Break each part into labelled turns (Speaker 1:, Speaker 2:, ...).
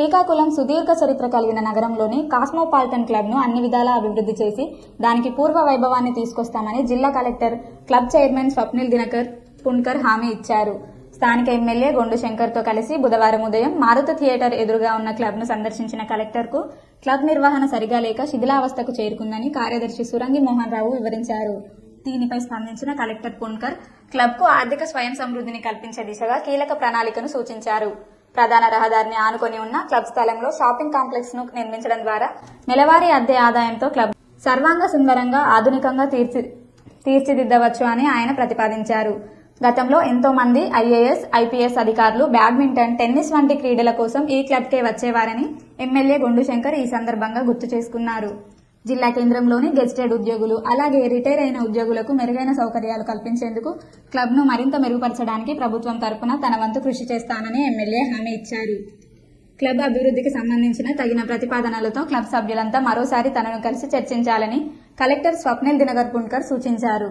Speaker 1: శ్రీకాకుళం సుదీర్ఘ చరిత్ర కలిగిన నగరంలోని కాస్మోపాలిటన్ క్లబ్ను అన్ని విధాలా అభివృద్ధి చేసి దానికి పూర్వ వైభవాన్ని తీసుకొస్తామని జిల్లా collector club chairman Swapnil Dinkar Punkar హామీ ఇచ్చారు. స్థానిక ఎమ్మెల్యే గొండు శంకర్తో కలిసి బుధవారం ఉదయం మారుత థియేటర్ ఎదురుగా ఉన్న క్లబ్ను సందర్శించిన కలెక్టర్కు క్లబ్ నిర్వహణ సరిగా లేక శిథిలావస్థకు చేరుకుందని కార్యదర్శి సురంగి మోహన్ రావు వివరించారు. దీనిపై స్పందించిన కలెక్టర్ పుణ్కర్ క్లబ్కు ఆర్థిక స్వయం సమృద్ధిని కల్పించే దిశగా కీలక ప్రణాళికను సూచించారు. ప్రధాన రహదారిని ఆనుకొని ఉన్న క్లబ్ స్థలంలో షాపింగ్ కాంప్లెక్స్ను నిర్మించడం ద్వారా నెలవారీ అద్దె ఆదాయంతో క్లబ్ సర్వాంగ సుందరంగా ఆధునికంగా తీర్చి తీర్చిదిద్దవచ్చు అని ఆయన ప్రతిపాదించారు. గతంలో ఎంతో మంది ఐఏఎస్ ఐపీఎస్ అధికారులు బ్యాడ్మింటన్ టెన్నిస్ వంటి క్రీడల కోసం ఈ క్లబ్కే వచ్చేవారని ఎమ్మెల్యే గుండు శంకర్ ఈ సందర్భంగా గుర్తు చేసుకున్నారు. జిల్లా కేంద్రంలోని గెజిటెడ్ ఉద్యోగులు అలాగే రిటైర్ అయిన ఉద్యోగులకు మెరుగైన సౌకర్యాలు కల్పించేందుకు క్లబ్ను మరింత మెరుగుపరచడానికి ప్రభుత్వం తరపున తన వంతు కృషి చేస్తానని ఎమ్మెల్యే హామీ ఇచ్చారు. క్లబ్ అభివృద్ధికి సంబంధించిన తగిన ప్రతిపాదనలతో క్లబ్ సభ్యులంతా మరోసారి తనను కలిసి చర్చించాలని కలెక్టర్ స్వప్నిల్ దినగర్ పుణ్కర్ సూచించారు.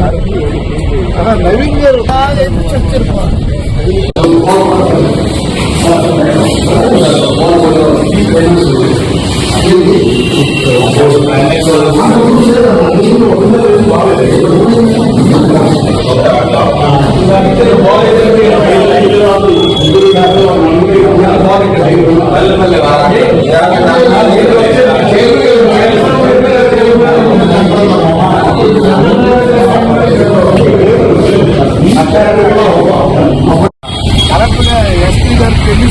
Speaker 2: அதான்
Speaker 3: நவீனர்
Speaker 2: எதிர்பார்த்திருப்பார்
Speaker 3: కార్యక్రమంలో ఎస్పీ కలెక్టర్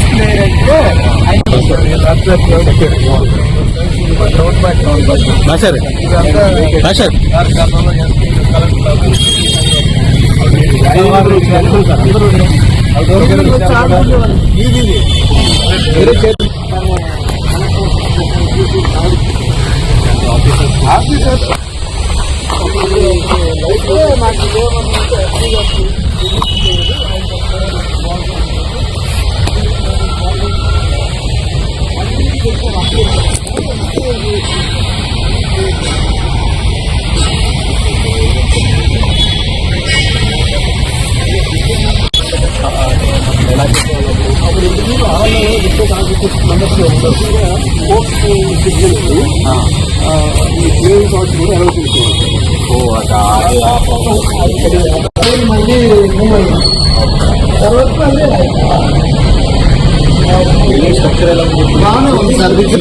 Speaker 3: ఇది వేరే ఆఫీసర్. నాకు ఇదేమన్నంటే ఎస్పీ గారికి మళ్ళీ ముంబై తర్వాత మళ్ళీ दोन महिने
Speaker 4: मुंबई सर्वात पहिले स्ट्रक्चरला सर्विस